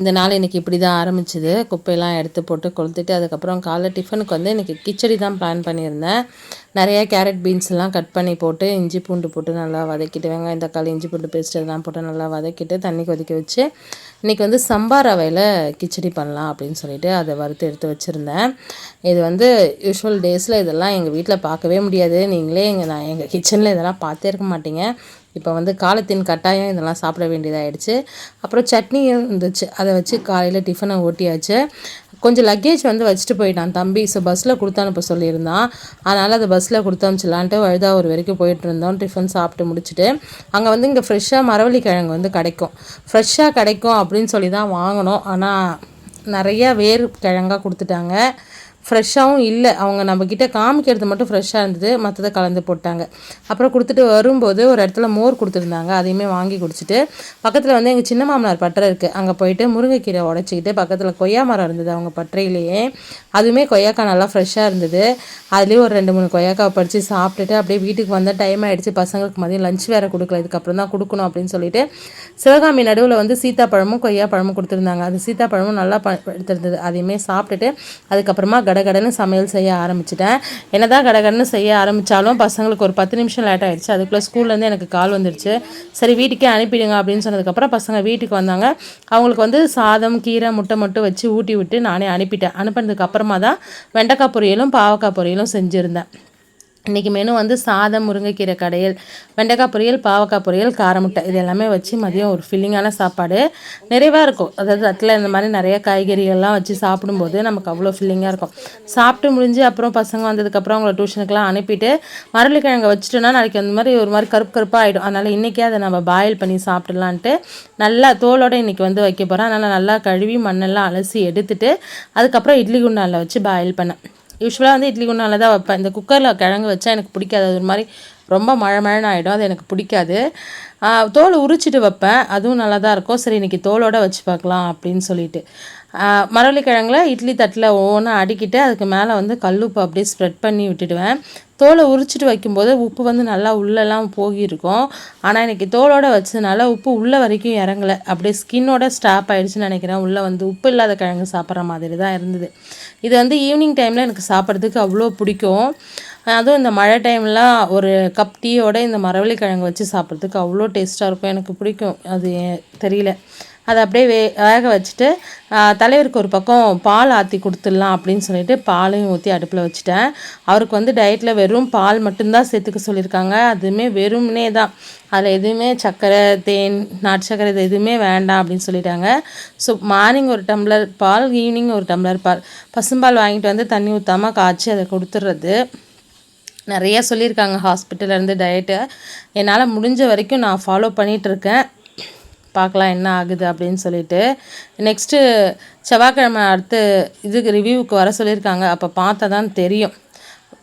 இந்த நாள் இன்றைக்கி இப்படி தான் ஆரம்பிச்சிது. குப்பையெல்லாம் எடுத்து போட்டு கொளுத்துட்டு அதுக்கப்புறம் காலைல டிஃபனுக்கு வந்து இன்றைக்கி கிச்சடி தான் பிளான் பண்ணியிருந்தேன். நிறையா கேரட் பீன்ஸ்லாம் கட் பண்ணி போட்டு இஞ்சி பூண்டு போட்டு நல்லா வதக்கிட்டு வெங்காயம் தக்காளி இஞ்சி பூண்டு பேஸ்ட் இதெல்லாம் போட்டு நல்லா வதக்கிட்டு தண்ணி கொதிக்க வச்சு இன்றைக்கி வந்து சம்பா ரவையில் கிச்சடி பண்ணலாம் அப்படின்னு சொல்லிட்டு அதை வறுத்து எடுத்து வச்சுருந்தேன். இது வந்து யூஸ்வல் டேஸில் இதெல்லாம் எங்கள் வீட்டில் பார்க்கவே முடியாது. நீங்களே எங்கள் நான் எங்கள் கிச்சனில் இதெல்லாம் பார்த்தே இருக்க மாட்டீங்க. இப்போ வந்து காலத்தின் கட்டாயம் இதெல்லாம் சாப்பிட வேண்டியதாகிடுச்சு அப்புறம் சட்னியும் இருந்துச்சு. அதை வச்சு காலையில் டிஃபனை ஓட்டியாச்சு. கொஞ்சம் லக்கேஜ் வந்து வச்சுட்டு போயிட்டான். தம்பி ஸோ பஸ்ஸில் கொடுத்து அனுப்ப சொல்லியிருந்தான். அதனால் அதை பஸ்ஸில் கொடுத்து அனுப்பிச்சிடலான்ட்டு வழுதா ஒரு வரைக்கும் போயிட்டு இருந்தோம். டிஃபன் சாப்பிட்டு முடிச்சுட்டு. அங்கே வந்து இங்கே ஃப்ரெஷ்ஷாக மரவள்ளி கிழங்கு வந்து கிடைக்கும். ஃப்ரெஷ்ஷாக கிடைக்கும் அப்படின்னு சொல்லி தான் வாங்கினோம். ஆனால் நிறையா வேர் கிழங்காக கொடுத்துட்டாங்க. ஃப்ரெஷ்ஷாகவும் இல்லை. அவங்க நம்மக்கிட்ட காமிக்கிறது மட்டும் ஃப்ரெஷ்ஷாக இருந்தது. மற்றதை கலந்து போட்டாங்க. அப்புறம் கொடுத்துட்டு வரும்போது ஒரு இடத்துல மோர் கொடுத்துருந்தாங்க. அதையுமே வாங்கி குடிச்சிட்டு பக்கத்தில் வந்து எங்கள் சின்ன மாமனார் பட்டறை இருக்குது அங்கே போயிட்டு முருங்கைக்கீரை உடச்சிக்கிட்டு பக்கத்தில் கொய்யா மரம் இருந்தது அவங்க பட்டறையிலேயே. அதுவுமே கொய்யாக்காய் நல்லா ஃப்ரெஷ்ஷாக இருந்தது. அதுலேயும் ஒரு ரெண்டு மூணு கொய்யாக்காய் பறித்து சாப்பிட்டுட்டு அப்படியே வீட்டுக்கு வந்தால் டைம் ஆகிடுச்சு பசங்களுக்கு மதியம் லஞ்ச் வேறு கொடுக்கல. இதுக்கப்புறம் தான் கொடுக்கணும் அப்படின்னு சொல்லிட்டு சிவகாமி நடுவில் வந்து சீத்தாப்பழமும் கொய்யா பழமும் கொடுத்துருந்தாங்க. அது சீத்தாப்பழமும் நல்லா ப எடுத்துருந்தது. அதையுமே சாப்பிட்டுட்டு அதுக்கப்புறமா கடகடன்னு சமையல் செய்ய ஆரம்பிச்சிட்டேன். என்ன தான் கடகடன்னு செய்ய ஆரம்பித்தாலும் பசங்களுக்கு ஒரு பத்து நிமிஷம் லேட் ஆகிடுச்சு அதுக்குள்ளே ஸ்கூல்லேருந்து எனக்கு கால் வந்துடுச்சு சரி வீட்டுக்கே அனுப்பிடுங்க அப்படின்னு சொன்னதுக்கப்புறம் பசங்க வீட்டுக்கு வந்தாங்க. அவங்களுக்கு வந்து சாதம் கீரை முட்டை மட்டும் வச்சு ஊட்டி விட்டு நானே அனுப்பிட்டேன். அனுப்பினதுக்கு அப்புறமா தான் வெண்டைக்காய் பொரியலும் பாவக்காய் பொரியலும் செஞ்சுருந்தேன். இன்றைக்கி மெனு வந்து சாதம் முருங்கைக்கீரை கடையல் வெண்டைக்காய் பொரியல் பாவக்காய் பொரியல் காரமுட்டை இது எல்லாமே வச்சு மதியம் ஒரு ஃபில்லிங்கான சாப்பாடு. நிறைவாக இருக்கும். அதாவது தட்டில் இந்த மாதிரி நிறைய காய்கறிகள்லாம் வச்சு சாப்பிடும்போது நமக்கு அவ்வளோ ஃபில்லிங்காக இருக்கும். சாப்பிட்டு முடிஞ்சு அப்புறம் பசங்க வந்ததுக்கப்புறம் அவங்கள டியூஷனுக்குலாம் அனுப்பிட்டு மருளிக்கிழங்க வச்சுட்டோன்னா நாளைக்கு அந்த மாதிரி ஒரு மாதிரி கருப்பு கருப்பாக ஆகிடும் அதனால் இன்றைக்கே அதை நம்ம பாயில் பண்ணி சாப்பிட்லான்ட்டு நல்லா தோலோடு இன்றைக்கி வந்து வைக்க போகிறோம் அதனால் நல்லா கழுவி மண்ணெல்லாம் அலசி எடுத்துட்டு அதுக்கப்புறம் இட்லி குண்டானில் வச்சு பாயில் பண்ணேன். யூஸ்வலாக வந்து இட்லி குண்டானில் தான் வைப்பேன். இந்த குக்கரில் கிழங்கு வச்சா எனக்கு பிடிக்காது. அது ஒரு மாதிரி ரொம்ப மழை மழைன்னு ஆகிடும் அது எனக்கு பிடிக்காது. தோல் உரிச்சிட்டு வைப்பேன். அதுவும் நல்லா தான் இருக்கும். சரி இன்றைக்கி தோலோடு வச்சு பார்க்கலாம் அப்படின்னு சொல்லிட்டு. மரவள்ளிக்கிழங்குல இட்லி தட்டில் ஒவ்வொன்றா அடிக்கிட்டு அதுக்கு மேலே வந்து கல்லுப்பு அப்படியே ஸ்ப்ரெட் பண்ணி விட்டுடுவேன். தோலை உரிச்சிட்டு வைக்கும்போது உப்பு வந்து நல்லா உள்ளெல்லாம் போகியிருக்கும். ஆனால் இன்றைக்கி தோலோடு வச்சதுனால உப்பு உள்ளே வரைக்கும் இறங்கலை. அப்படியே ஸ்கின்னோட ஸ்டாப் ஆகிடுச்சுன்னு நினைக்கிறேன். உள்ளே வந்து உப்பு இல்லாத கிழங்கு சாப்பிட்ற மாதிரி தான் இருந்தது. இது வந்து ஈவினிங் டைமில் எனக்கு சாப்பிட்றதுக்கு அவ்வளோ பிடிக்கும். அதுவும் இந்த மழை டைம்லாம் ஒரு கப் டீயோட இந்த மரவள்ளி கிழங்கு வச்சு சாப்பிட்றதுக்கு அவ்வளோ டேஸ்ட்டாக இருக்கும். எனக்கு பிடிக்கும். அது தெரியல. அதை அப்படியே வே வேக வச்சுட்டு தலைவருக்கு ஒரு பக்கம் பால் ஆற்றி கொடுத்துடலாம் அப்படின்னு சொல்லிட்டு பாலையும் ஊற்றி அடுப்பில் வச்சுட்டேன். அவருக்கு வந்து டயட்டில் வெறும் பால் மட்டும்தான் சேர்த்துக்க சொல்லியிருக்காங்க. அதுவுமே வெறும்னே தான். அதில் எதுவுமே சர்க்கரை தேன் நாட்டு சர்க்கரை இது எதுவுமே வேண்டாம் அப்படின்னு சொல்லிட்டாங்க. ஸோ மார்னிங் ஒரு டம்ளர் பால் ஈவினிங் ஒரு டம்ளர் பால். பசும்பால் வாங்கிட்டு வந்து தண்ணி ஊற்றாமல் காய்ச்சி அதை கொடுத்துட்றது. நிறைய சொல்லியிருக்காங்க ஹாஸ்பிட்டலேருந்து டயட்டை என்னால் முடிஞ்ச வரைக்கும் நான் ஃபாலோ பண்ணிகிட்ருக்கேன் பார்க்கலாம் என்ன ஆகுது அப்படின்னு சொல்லிட்டு. நெக்ஸ்ட்டு செவ்வாய்க்கிழமை அடுத்து இதுக்கு ரிவ்யூவுக்கு வர சொல்லியிருக்காங்க. அப்போ பார்த்தா தான் தெரியும்.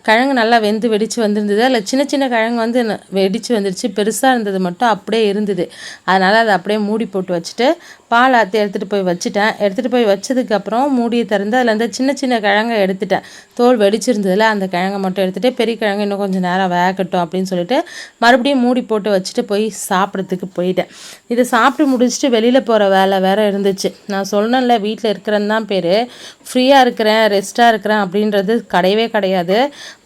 கிழங்கு நல்லா வெந்து வெடித்து வந்திருந்தது. அதில் சின்ன சின்ன கிழங்கு வந்து வெடித்து வந்துருச்சு. பெருசாக இருந்தது மட்டும் அப்படியே இருந்தது. அதனால் அதை அப்படியே மூடி போட்டு வச்சுட்டு பால் ஆற்றி எடுத்துகிட்டு போய் வச்சுட்டேன். எடுத்துகிட்டு போய் வச்சதுக்கப்புறம் மூடியை திறந்து அதில் இருந்து சின்ன சின்ன கிழங்கை எடுத்துட்டேன். தோல் வெடிச்சிருந்ததில் அந்த கிழங்கை மட்டும் எடுத்துகிட்டு பெரிய கிழங்கு இன்னும் கொஞ்சம் நேரம் வேகட்டும் அப்படின்னு சொல்லிட்டு மறுபடியும் மூடி போட்டு வச்சுட்டு போய் சாப்பிட்றதுக்கு போயிட்டேன். இதை சாப்பிட்டு முடிச்சுட்டு வெளியில் போகிற வேலை வேறு இருந்துச்சு. நான் சொன்னேன்ல வீட்டில் இருக்கிறேன்னு தான் பேர். ஃப்ரீயாக இருக்கிறேன் ரெஸ்ட்டாக இருக்கிறேன் அப்படின்றது கிடையவே கிடையாது.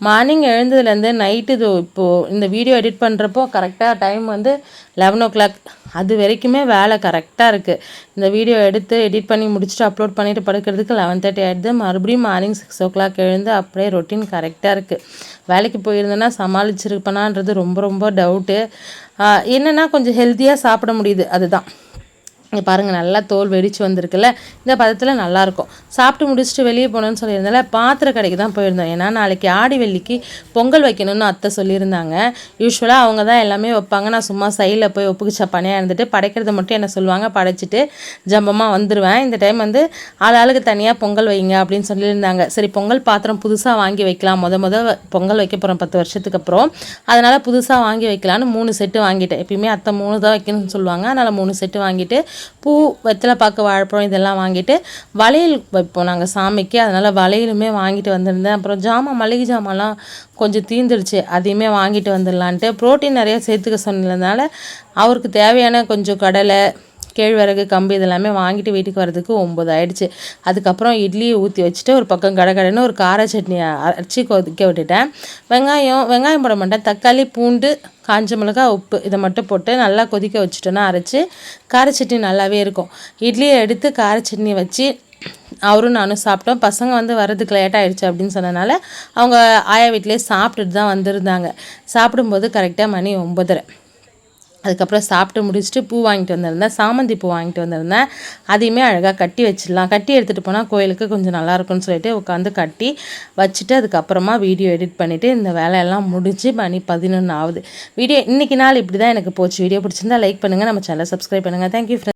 மார்னிங் எழுந்ததுலேருந்து நைட்டு இது இப்போது இந்த வீடியோ எடிட் பண்ணுறப்போ கரெக்டாக டைம் வந்து லெவன் ஓ கிளாக் அது வரைக்குமே வேலை கரெக்டாக இருக்குது இந்த வீடியோ எடுத்து எடிட் பண்ணி முடிச்சுட்டு அப்லோட் பண்ணிவிட்டு படுக்கிறதுக்கு லெவன் தேர்ட்டி ஆகிடுது மறுபடியும் மார்னிங் சிக்ஸ் ஓ கிளாக் எழுந்து அப்படியே ரொட்டீன் கரெக்டாக இருக்குது வேலைக்கு போயிருந்தேன்னா சமாளிச்சிருப்பேனான்றது ரொம்ப ரொம்ப டவுட்டு என்னென்னா கொஞ்சம் ஹெல்த்தியாக சாப்பிட முடியுது. அதுதான். இங்கே பாருங்கள் நல்லா தோல் வெடித்து வந்திருக்குல்ல? இந்த பதத்தில் நல்லாயிருக்கும் சாப்பிட்டு முடிச்சுட்டு வெளியே போனோன்னு சொல்லியிருந்தால பாத்திர கடைக்கு தான் போயிருந்தோம். ஏன்னா நாளைக்கு ஆடி வெள்ளிக்கு பொங்கல் வைக்கணும்னு அத்தை சொல்லியிருந்தாங்க. யூஸ்வலாக அவங்க தான் எல்லாமே வைப்பாங்க. நான் சும்மா சைடில் போய் ஒப்புக்கு பணியாக இருந்துட்டு படைக்கிறத மட்டும் என்ன சொல்லுவாங்க படைச்சிட்டு ஜம்பமாக வந்துடுவேன் இந்த டைம் வந்து ஆள் ஆளுக்கு தனியாக பொங்கல் வைங்க அப்படின்னு சொல்லியிருந்தாங்க. சரி பொங்கல் பாத்திரம் புதுசாக வாங்கி வைக்கலாம். முத முத பொங்கல் வைக்க போகிறோம் பத்து வருஷத்துக்கு அப்புறம். அதனால் புதுசாக வாங்கி வைக்கலான்னு மூணு செட்டு வாங்கிட்டேன். எப்பயுமே அத்தை மூணு தான் வைக்கணும்னு சொல்லுவாங்க. அதனால் மூணு செட்டு வாங்கிட்டு பூ வெத்தலை பாக்கு வாழைப்பழம் இதெல்லாம் வாங்கிட்டு வளையல் வைப்போம் நாங்கள் சாமிக்கு. அதனால் வளையலுமே வாங்கிட்டு வந்திருந்தேன். அப்புறம் ஜாமான் மளிகை ஜாமான்லாம் கொஞ்சம் தீந்துடுச்சு அதையுமே வாங்கிட்டு வந்துடலான்ட்டு. ப்ரோட்டீன் நிறையா சேர்த்துக்க சொன்னதுனால அவருக்கு தேவையான கொஞ்சம் கடலை கேழ்வரகு கம்பு இதெல்லாமே வாங்கிட்டு வீட்டுக்கு வரதுக்கு ஒம்பது ஆயிடுச்சு அதுக்கப்புறம் இட்லியை ஊற்றி வச்சுட்டு ஒரு பக்கம் கடகடன்னு ஒரு கார சட்னி அரைச்சி கொதிக்க விட்டுட்டேன். வெங்காயம் வெங்காயம் போட மாட்டேன். தக்காளி பூண்டு காஞ்ச மிளகா உப்பு இதை மட்டும் போட்டு நல்லா கொதிக்க வச்சுட்டோன்னா அரைச்சி கார சட்னி நல்லாவே இருக்கும். இட்லியை எடுத்து கார சட்னி வச்சு அவரும் நானும் சாப்பிட்டோம். பசங்க வந்து வரதுக்கு லேட் ஆகிடுச்சு அப்படின்னு சொன்னனால அவங்க ஆயா வீட்டிலேயே சாப்பிட்டுட்டு தான் வந்திருந்தாங்க. சாப்பிடும்போது கரெக்டாக மணி ஒம்பதரை அதுக்கப்புறம் சாப்பிட்டு முடிச்சுட்டு பூ வாங்கிட்டு வந்திருந்தேன். சாமந்தி பூ வாங்கிட்டு வந்திருந்தேன். அதையுமே அழகாக கட்டி வச்சிடலாம். கட்டி எடுத்துகிட்டு போனால் கோயிலுக்கு கொஞ்சம் நல்லாயிருக்கும்னு சொல்லிட்டு உட்காந்து கட்டி வச்சுட்டு அதுக்கப்புறமா வீடியோ எடிட் பண்ணிவிட்டு இந்த வேலையெல்லாம் முடிஞ்சு மணி பதினொன்று ஆகுது வீடியோ இன்றைக்கி நாள் இப்படி தான் எனக்கு போச்சு. வீடியோ பிடிச்சிருந்தா லைக் பண்ணுங்கள் நம்ம சேனலை சப்ஸ்கிரைப் பண்ணுங்கள் தேங்க்யூ